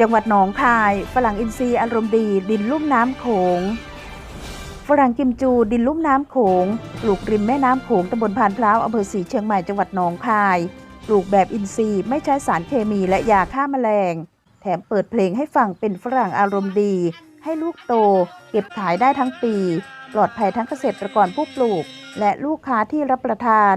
จังหวัดหนองคาย ฝรั่งอินทรีย์อารมณ์ดี ดินลุ่มน้ำโขง ฝรั่งกิมจู ดินลุ่มน้ำโขง ปลูกริมแม่น้ำโขงตำบลพานพร้าวอำเภอศรีเชียงใหม่จังหวัดหนองคาย ปลูกแบบอินทรีย์ไม่ใช้สารเคมีและยาฆ่าแมลง แถมเปิดเพลงให้ฟังเป็นฝรั่งอารมณ์ดี ให้ลูกโต เก็บขายได้ทั้งปี ปลอดภัยทั้งเกษตรกรผู้ปลูก และลูกค้าที่รับประทาน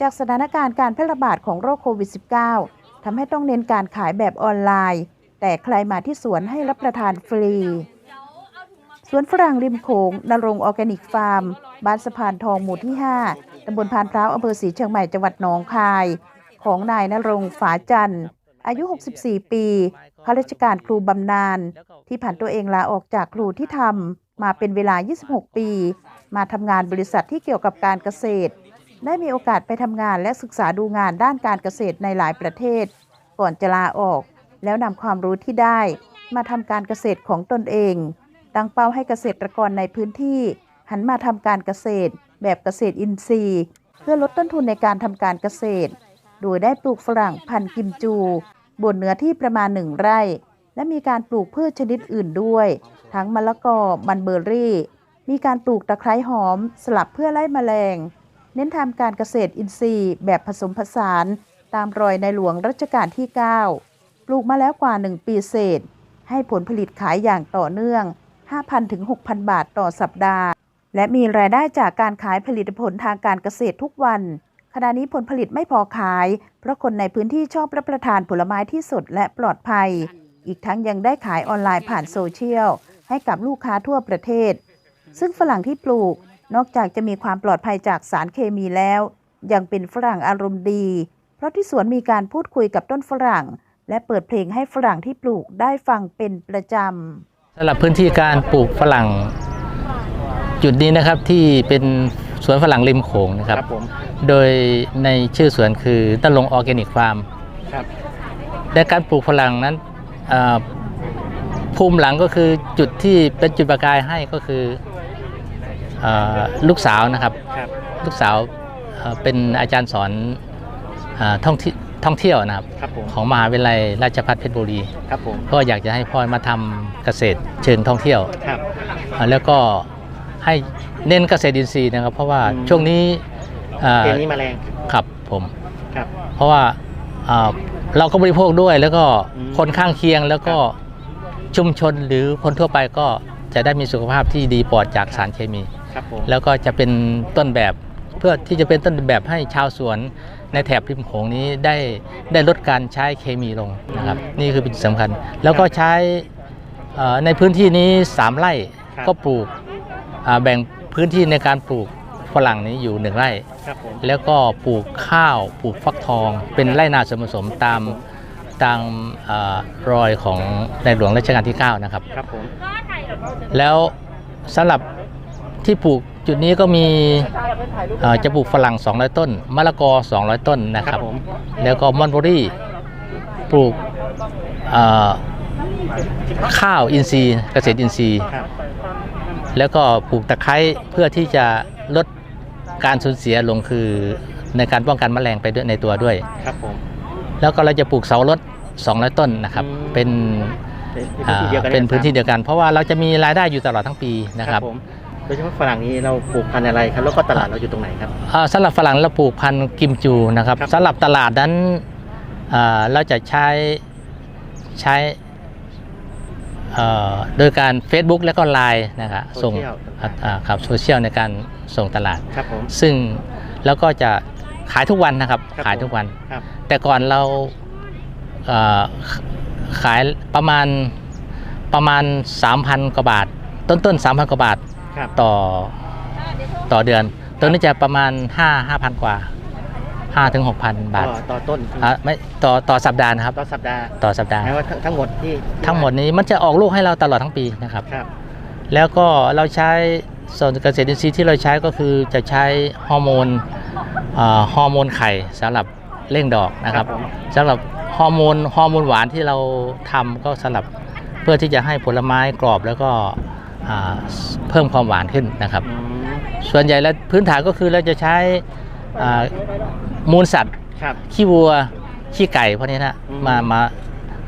จากสถานการณ์การแพร่ระบาดของโรคโควิด -19 ทำให้ต้องเน้นการขายแบบออนไลน์ แต่ใครมาที่สวนให้รับประทานฟรี สวนฝรั่งริมโขงนรงออร์แกนิกฟาร์ม บ้านสะพานทองหมู่ที่ 5ตำบลพานพร้าวอำเภอศรีเชียงใหม่จังหวัดหนองคาย ของนายนรงฝาจันทร์อายุ 64 ปีข้าราชการครูบำนาญที่ผ่านตัวเองลาออกจากครูที่ทำมาเป็นเวลา 26 ปี มาทำงานบริษัทที่เกี่ยวกับการเกษตร ได้มีโอกาสไปทำงานและศึกษาดูงานด้านการเกษตรในหลายประเทศ ก่อนจะลาออก แล้วนำความรู้ที่ได้มาทำการเกษตรของตนเอง ตั้งเป้าให้เกษตรกรในพื้นที่ หันมาทำการเกษตร แบบเกษตรอินทรีย์ เพื่อลดต้นทุนในการทำการเกษตร โดยได้ปลูกฝรั่งพันธุ์กิมจู บนเนื้อที่ประมาณหนึ่งไร่ และมีการปลูกพืชชนิดอื่นด้วย ทั้งมะละกอมันเบอร์รี่ มีการปลูกตะไคร้หอม สลับเพื่อไล่แมลง เน้นทำการเกษตรอินทรีย์ แบบผสมผสาน ตามรอยในหลวงรัชกาลที่ 9 ปลูกมาแล้วกว่า 1 ปีเศษ ให้ผลผลิตขายอย่างต่อเนื่อง 5,000 ถึง 6,000 บาทต่อสัปดาห์ และมีรายได้จากการขายผลิตผลทางการเกษตรทุกวัน ขณะนี้ผลผลิตไม่พอขาย เพราะคนในพื้นที่ชอบรับประทานผลไม้ที่สดและปลอดภัย อีกทั้งยังได้ขายออนไลน์ผ่านโซเชียล ให้กับลูกค้าทั่วประเทศ ซึ่งฝรั่งที่ปลูก นอกจากจะมีความปลอดภัยจากสารเคมีแล้ว ยังเป็นฝรั่งอารมณ์ดี เพราะที่สวนมีการพูดคุยกับต้นฝรั่ง และเปิดเพลงให้ฝรั่งที่ปลูกได้ฟังเป็นประจำสำหรับพื้นที่การปลูกฝรั่ง จุดนี้นะครับที่เป็นสวนฝรั่งริมโขงนะครับครับผมโดยในชื่อสวนคือตะลงออร์แกนิกฟาร์มครับในการปลูกฝรั่งนั้นเอ่อภูมิหลังก็คือจุดที่เป็นจุดประกายให้ก็คือเออลูกสาวนะครับครับลูกสาวเอ่อเป็นอาจารย์สอนเอ่อท่อง ที่ท่องเที่ยวนะครับครับผมของมหาวิทยาลัยราชภัฏเพชรบุรีครับผมก็อยากจะให้พ่อมาทำเกษตรเชิงท่องเที่ยวครับอ่าแล้วก็ให้เน้นเกษตรอินทรีย์นะครับ เพราะว่าอืมช่วงนี้อ่าเกมนี้มาแรงครับผมครับเพราะว่าอ่าเราก็บริโภคด้วยแล้วก็อืมคนข้างเคียงแล้วก็ชุมชนหรือคนทั่วไปก็จะได้มีสุขภาพที่ดีปลอดจากสารเคมีครับผมแล้วก็จะเป็นต้นแบบเพื่อที่จะเป็นต้นแบบให้ชาวสวน ในแถบริมโขงนี้ได้ได้ลดการใช้เคมีลงนะครับนี่คือเป็นสิ่งสำคัญ แล้วก็ใช้เอ่อในพื้นที่นี้ 3 ไร่ครับก็ปลูกอ่าแบ่งพื้นที่ในการปลูกฝรั่งนี้อยู่1ไร่ครับผมแล้วก็ปลูกข้าวปลูกฟักทอง เป็นไร่นาส่วนผสมตามตามเอ่อรอยของในหลวงรัชกาลที่ 9 นะครับครับผมแล้วสำหรับที่ปลูก จุดนี้ก็มีเอ่อจะปลูกฝรั่ง 200 ต้น มะละกอ 200 ต้นนะคครัรับบผมแล้วก็มอนโบรี่ปลูกเอ่อข้าวอินทรีย์เกษตรอินทรีย์ครับแล้วก็ปลูกตะไคร้เพื่อที่จะลดการสูญเสียลงคือในการป้องกันแมลงไปด้วยในตัวด้วยครับผมแล้วก็เราจะปลูกเสารถ200 ต้นนะครับอืมเป็นเป็นพื้นที่เดียวกันเป็นพื้นที่เดียวกันเพราะว่าเราจะมีรายได้อยู่ตลอดทั้งปีนะครับผม โดยเฉพาะฝรั่งนี้เราปลูกพันธุ์อะไรครับแล้วก็ตลาดเราอยู่ตรงไหนครับ อ่าสำหรับฝรั่งเราปลูกพันธุ์กิมจูนะครับครับ สำหรับตลาดนั้นอ่าเราจะใช้ใช้เอ่อโดยการ Facebook และก็ไลน์นะครับส่งโซเชียลอ่าอ่าครับโซเชียลในการส่งตลาด ครับผม ซึ่งแล้วก็จะขายทุกวันนะครับ ครับขายทุกวัน ครับ แต่ก่อนเราเอ่อขายประมาณประมาณ 3,000 กว่าบาท ต้นต้นๆ3,000 กว่าบาท ครับ ต่อต่อเดือน ตัวนี้จะประมาณ 5 5,000 กว่า 5 ถึง 6,000 บาท ต่อต่อต้นอะไม่ต่อต่อสัปดาห์นะครับ ต่อสัปดาห์ต่อสัปดาห์หมายว่าทั้งทั้งหมดที่ทั้งหมดนี้มันจะออกลูกให้เราตลอดทั้งปีนะครับ ครับ แล้วก็เราใช้ส่วนเกษตรอินทรีย์ที่เราใช้ก็คือจะใช้ฮอร์โมนเอ่อฮอร์โมนไข่สำหรับเร่งดอกนะครับผม สำหรับฮอร์โมนฮอร์โมนหวานที่เราทำก็สำหรับเพื่อที่จะให้ผลไม้กรอบแล้วก็อ่า เพิ่มความหวานขึ้นนะครับอืมส่วนใหญ่แล้วพื้นฐานก็คือเราจะใช้อ่ามูลสัตว์ครับขี้วัวขี้ไก่พวกนี้นะอืมมามา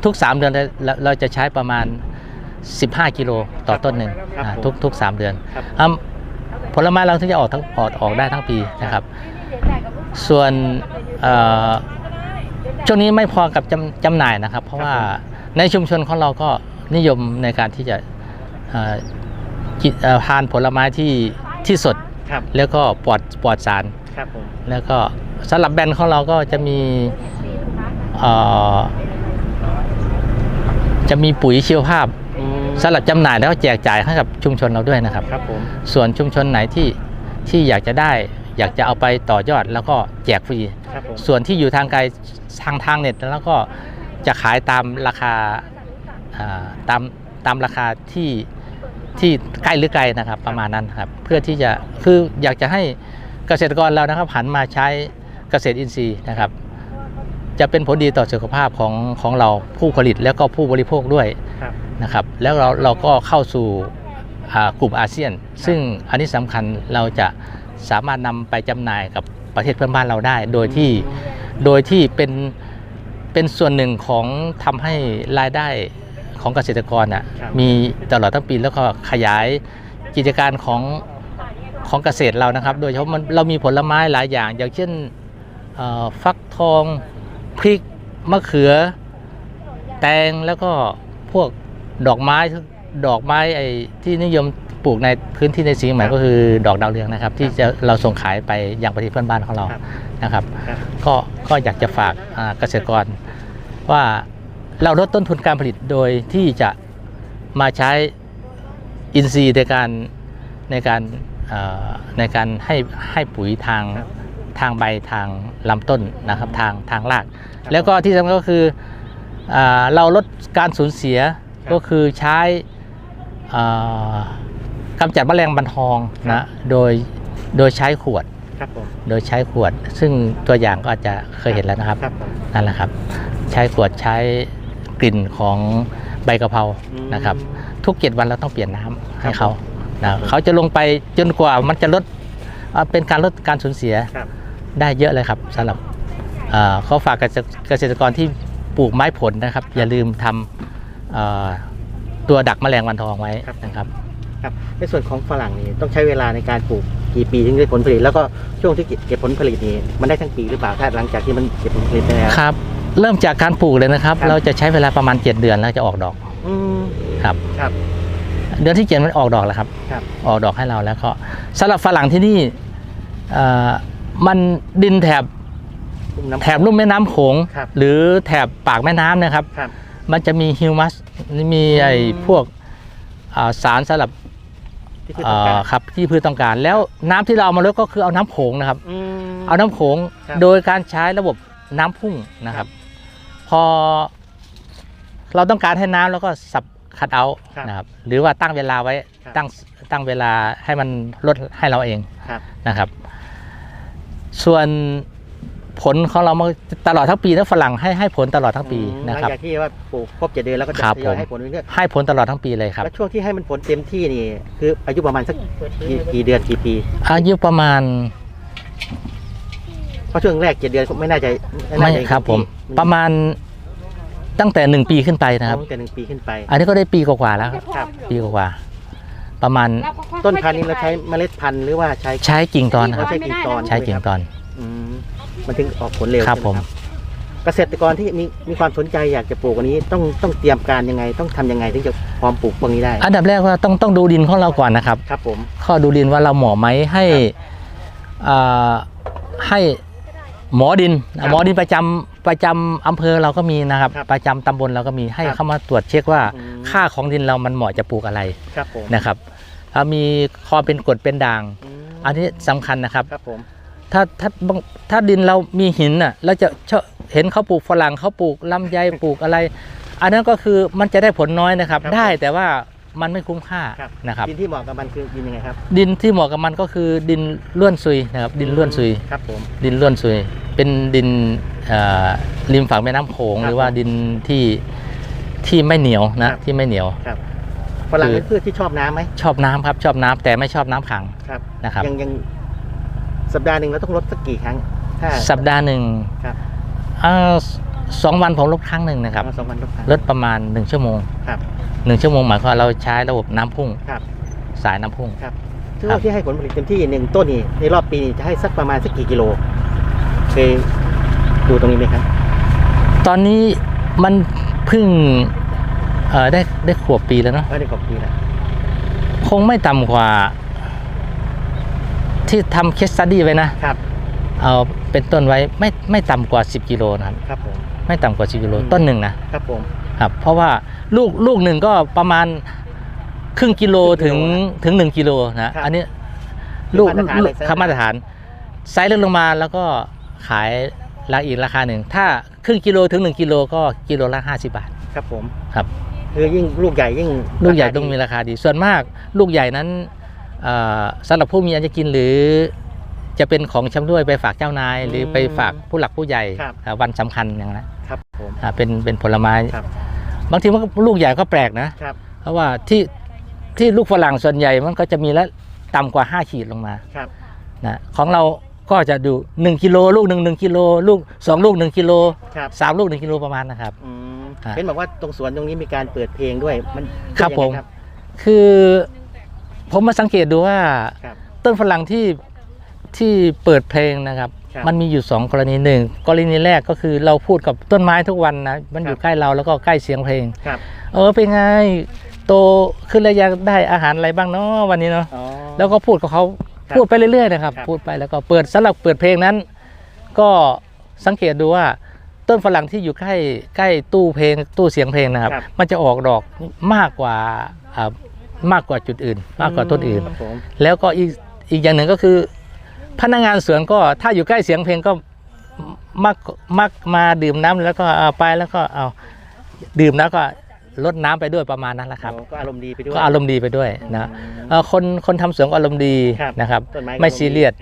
ทุก 3 เดือนเราเราจะใช้ประมาณ 15 กิโลต่อต้นหนึ่งครับอ่าผมทุกทุก3เดือนครับอ่าผลไม้เราถึงจะออกทั้งออกออกได้ทั้งปีนะครับ ส่วนเอ่อช่วงนี้ไม่พอกับจำจำหน่ายนะครับ เพราะว่าในชุมชนของเราก็นิยมในการที่จะเอ่อ กินเอ่อทานผลไม้ที่ที่สด ครับ แล้วก็ปลอดปลอดสาร ครับผม แล้วก็สำหรับแบรนด์ของเราก็จะมีเอ่อจะมีปุ๋ยชีวภาพอืมสำหรับจำหน่ายแล้วก็แจกจ่ายให้กับชุมชนเราด้วยนะครับ ครับผม ส่วนชุมชนไหนที่ที่อยากจะได้ อยากจะเอาไปต่อยอดแล้วก็แจกฟรี ครับผม ส่วนที่อยู่ทางไกลทางทางเน็ตแล้วก็จะขายตามราคาอ่าตามตามราคาที่ ที่ใกล้หรือไกลนะครับประมาณนั้นครับเพื่อที่จะคืออยากจะให้เกษตรกรเรานะครับหันมาใช้เกษตรอินทรีย์นะครับ จะเป็นผลดีต่อสุขภาพของของเราผู้ผลิตแล้วก็ผู้บริโภคด้วยครับนะครับ แล้วเราเราก็เข้าสู่อ่ากลุ่มอาเซียน ซึ่งอันนี้สำคัญเราจะสามารถนำไปจำหน่ายกับประเทศเพื่อนบ้านเราได้ โดยที่โดยที่เป็นเป็นส่วนหนึ่งของทำให้รายได้ ของเกษตรกรน่ะครับมีตลอดทั้งปีแล้วก็ขยายกิจการของของเกษตรเรานะครับ โดยเฉพาะมันเรามีผลไม้หลายอย่าง อย่างเช่นเอ่อฟักทองพริกมะเขือ แตงแล้วก็พวกดอกไม้ดอกไม้ไอ้ที่นิยมปลูกในพื้นที่ในสีใหม่ครับก็คือดอกดาวเรืองนะครับ ที่จะเราส่งขายไปยังประเทศเพื่อนบ้านของเราครับนะครับครับ ก็ก็อยากจะฝากอ่าเกษตรกรว่า เราลดต้นทุนการผลิตโดยที่จะมาใช้อินทรีย์ในการในการเอ่อในการให้ให้ปุ๋ยทางครับทางใบทางลำต้นนะครับทางทางรากครับแล้วก็ที่สำคัญก็คืออาเราลดการสูญเสียครับก็คือใช้อ่ากำจัดแมลงบันทองครันะบโดยโดยใช้ขวดครับผมโดยใช้ขวด ซึ่งตัวอย่างก็อาจจะเคยเห็นแล้วนะครับครับผมนั่นแหละครับ ใช้ขวดใช้ กลิ่นของใบกะเพราอืมนะครับ ทุกเจ็ดวันเราต้องเปลี่ยนน้ำให้ครับเขาผมนะเขาจะลงไปจนกว่ามันจะลดอ่าเป็นการลดการสูญเสียครับได้เยอะเลยครับสำหรับเอ่อเขาฝากเกษตรเกษตรกรที่ปลูกไม้ผลนะครับ อย่าลืมทำเอ่อตัวดักแมลงวันทองไว้นะครับครับในส่วนของฝรั่งนี่ต้องใช้เวลาในการปลูกกี่ปีถึงได้ผลผลิต แล้วก็ช่วงที่เก็บผลผลิตนี่มันได้ทั้งปีหรือเปล่าถ้าหลังจากที่มันเก็บผลผลิตไปแล้วครับ เริ่มจากการปลูกเลยนะครับ ครับ เราจะใช้เวลาประมาณ 7 เดือนแล้วจะออกดอกอืมครับ ครับ เดือนที่เจ็ดมันออกดอกแล้วครับครับ ออกดอกให้เราแล้วก็สำหรับฝรั่งที่นี่เอ่อมันดินแถบลุ่มน้ำ แถบลุ่มแม่น้ำโขงครับ หรือแถบปากแม่น้ำนะครับ ครับ มันจะมีฮิวมัสมีไอ้อืม พวกอ่าสารสำหรับที่พืชต้องการเอ่อครับที่พืชต้องการ แล้วน้ำที่เราเอามาลดก็คือเอาน้ำโขงนะครับ อืม เอาน้ำโขงครับ โดยการใช้ระบบน้ำพุ่งนะครับ พอ เราต้องการให้น้ำแล้วก็สับคัดเอาครับนะครับ หรือว่าตั้งเวลาไว้ครับ ตั้งตั้งเวลาให้มันลดให้เราเอง ครับ นะครับ ส่วนผลของเรามาตลอดทั้งปีนะฝรั่งให้ให้ผลตลอดทั้งปีอืมนะครับ หลังจากที่ว่าปลูกครบเจ็ดเดือนแล้วก็จะครับทยอยผม ให้ผลเรื่อยให้ผลตลอดทั้งปีเลยๆครับแล้วช่วงที่ให้มันผลเต็มที่นี่ คืออายุประมาณสักกี่กี่เดือนกี่ปีอายุประมาณ เพราะช่วงแรกเจ็ดเดือนไม่น่าจะไม่น่าจะครับ ผมเต็ที่ประมาณตั้งแต่หนึ่งปีขึ้นไปนะครับตั้งแต่หนึ่งปีขึ้นไป อันนี้ก็ได้ปีกว่าๆแล้วครับครับปีกว่าๆประมาณต้นพันธุ์นี้เราใช้เมล็ดพันธุ์หรือว่าใช้ใช้กิ่งตอนนะครับใช้กิ่งตอนใช้กิ่งตอนอืมมันถึงออกผลเร็วครับใช่ไหผมเกษตรกรที่มีมีความสนใจอยากจะปลูกอันนี้ต้องต้องเตรียมการยังไง ต้องทำยังไงถึงจะพร้อมปลูกพวกนี้ได้ อันดับแรกว่าต้องต้องดูดินของเราก่อนนะครับ ครับผมข้อดูดินว่าเราเหมาะไหมให้อ่าให้ หมอดินครับหมอดินประจำประจำอำเภอเราก็มีนะครับครับประจำตำบลเราก็มีให้ครับเข้ามาตรวจเช็คว่าอืมค่าของดินเรามันเหมาะจะปลูกอะไรครับผมนะครับถ้ามีความเป็นกรดเป็นด่างอืมอันนี้สำคัญนะครับครับผมถ้าถ้าบางถ้าดินเรามีหินน่ะเราจะชอบเห็นเขาปลูกฝรั่งเขาปลูกลำไยปลูกอะไร อันนั้นก็คือมันจะได้ผลน้อยนะครับครับได้แต่ว่า มันไม่คุ้มค่าครับ นะครับดินที่เหมาะกับมันคือดินยังไงครับดินที่เหมาะกับมันก็คือดินล้วนซุยนะครับดินล้วนซุย ครับผม ดินล้วนซุย เป็นดินเอ่อริมฝั่งแม่น้ำโขงครับหรือว่าดินที่ที่ไม่เหนียวครันะบ ที่ไม่เหนียว ครับฝรั่งคือเป็นพืชที่ชอบน้ำไหมชอบน้ำครับชอบน้ำแต่ไม่ชอบน้ำขังครับนะครับ ยังยังสัปดาห์หนึ่งเราต้องลดสักกี่ครั้ง ถ้า สัปดาห์หนึ่งครับ เอ่อสองวันผมลดครั้งหนึ่งนะครับสองวันลดครั้งลดประมาณ1ชั่วโมง ครับ 1ชั่วโมงหมายความว่าเราใช้ระบบน้ำพุ่งครับ สายน้ำพุ่งครับซึ่งว่าที่ให้ผลผลิตเต็มที่หนึ่งต้นนี่ในรอบปีนี้จะให้สักประมาณสักกี่กิโลเคยดูตรงนี้ไหมครับ ตอนนี้มันเพิ่งเอ่อได้ได้ขวบปีแล้วเนาะเออในกบปีแล้วคงไม่ต่ำกว่า ที่ทำเคสตัดดี้ไว้นะ ครับ เอาเป็นต้นไว้ไม่ไม่ต่ำกว่า 10 กิโลนะครับ ครับผม ไม่ต่ำกว่า 10 กิโลอืม ต้นหนึ่งนะครับผม ครับเพราะว่าลูกลูกหนึ่งก็ประมาณครึ่งกิโลครึ่ถึงงกิโลถึง1กิโลนะครับอันนี้ลูกมาตรฐานเลยครับมาตรฐานไซส์เล็กลงมาแล้วก็ขายราอีกราคาหนึ่ง ถ้าครึ่งกิโลถึง1กิโลก็กิโลละ50บาท ครับผมครับคือยิ่งลูกใหญ่ยิ่งลูกใหญ่ราคาต้องดีมีราคาดี ส่วนมากลูกใหญ่นั้นเอ่อสำหรับผู้มีอันจะกินหรือ จะเป็นของชำร่วยไปฝากเจ้านาย หรือไปฝากผู้หลักผู้ใหญ่ครับอ่าวันสำคัญอย่างนั้นครับผมอ่าเป็นเป็นผลไม้ครับบางทีมันก็ลูกใหญ่ก็แปลกนะครับเพราะว่าที่ที่ลูกฝรั่งส่วนใหญ่มันก็จะมีละต่ำกว่า 5 ขีดลงมาครับนะของเราก็จะดู 1กิโลลูกหนึ่งหนึ่งกิโลลูก 2 ลูก 1กิโลครับสามลูก 1กิโลประมาณนะครับอืมฮะเห็นบอกว่าตรงสวนตรงนี้มีการเปิดเพลงด้วยมันครับเป็นยังไงผม คือผมมาสังเกตดูว่าครับต้นฝรั่งที่ ที่เปิดเพลงนะครับ ครับ มันมีอยู่ 2 กรณีหนึ่งกรณีแรกก็คือเราพูดกับต้นไม้ทุกวันนะมันอยู่ครับใกล้เราแล้วก็ใกล้เสียงเพลง ครับเออเป็นไงโตขึ้นแล้วอยากได้อาหารอะไรบ้างเนาะวันนี้เนาะอ๋อ แล้วก็พูดกับเขาครับพูดไปเรื่อยๆนะครับ ครับ พูดไปแล้วก็เปิดสำหรับเปิดเพลงนั้น ก็สังเกตดูว่าต้นฝรั่งที่อยู่ใกล้ใกล้ตู้เพลงตู้เสียงเพลงนะครับครับมันจะออกดอกมากกว่าอ่ามากกว่าจุดอื่น มากกว่าต้นอื่น ครับผม แล้วก็อีกอีกอย่างหนึ่งก็คือ พนักงานสวนก็ถ้าอยู่ใกล้เสียงเพลงก็มักมักมาดื่มน้ำแล้วก็เอาไปแล้วก็เอาดื่มแล้วก็ลดน้ำไปด้วยประมาณนั้นแหละครับก็อารมณ์ดีไปด้วยก็อารมณ์ดีไปด้วยนะเอ่อคนคนทำสวนก็อารมณ์ดีครับนะครับต้นไม้ก็ไม่อารมณ์ดีซีเรียส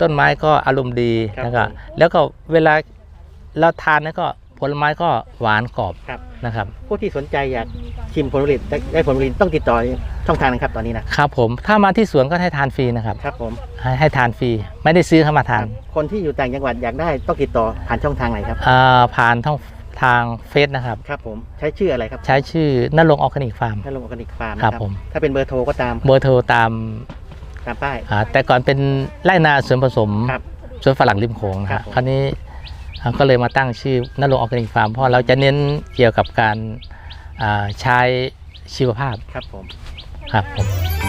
ต้นไม้ก็อารมณ์ดีครับแล้วก็ผมแล้วก็เวลาเราทานแล้วก็ผ ลไม้ก็หวานกรอบครับ นะครับ ผู้ที่สนใจอยากชิมผลผลิตได้ได้ผลผลิตต้องติดต่อช่องทางนะครับตอนนี้นะ ครับผมถ้ามาที่สวนก็ให้ทานฟรีนะครับ ครับผมให้ให้ทานฟรีไม่ได้ซื้อเข้ามาทานครับคนที่อยู่ต่างจังหวัดอยากได้ต้องติดต่อผ่านช่องทางไหนครับ อ่าผ่านทางทางเฟซนะครับ ครับผมใช้ชื่ออะไรครับใช้ชื่อนรงค์ออร์แกนิกฟาร์มถ้าลงออร์แกนิกฟาร์มครับนะผม ถ้าเป็นเบอร์โทรก็ตามเบอร์โทรตามตามป้าย อ่าแต่ก่อนเป็นไร่นาสวนผสมครับ สวนฝรั่งริมโขงนะครัฮะบผม คราวนี้อ่า ก็เลยมาตั้งชื่อนรงค์ออร์แกนิกฟาร์มเพราะเราจะเน้นเกี่ยวกับการอ่าใช้ชีวภาพครับผมครับผม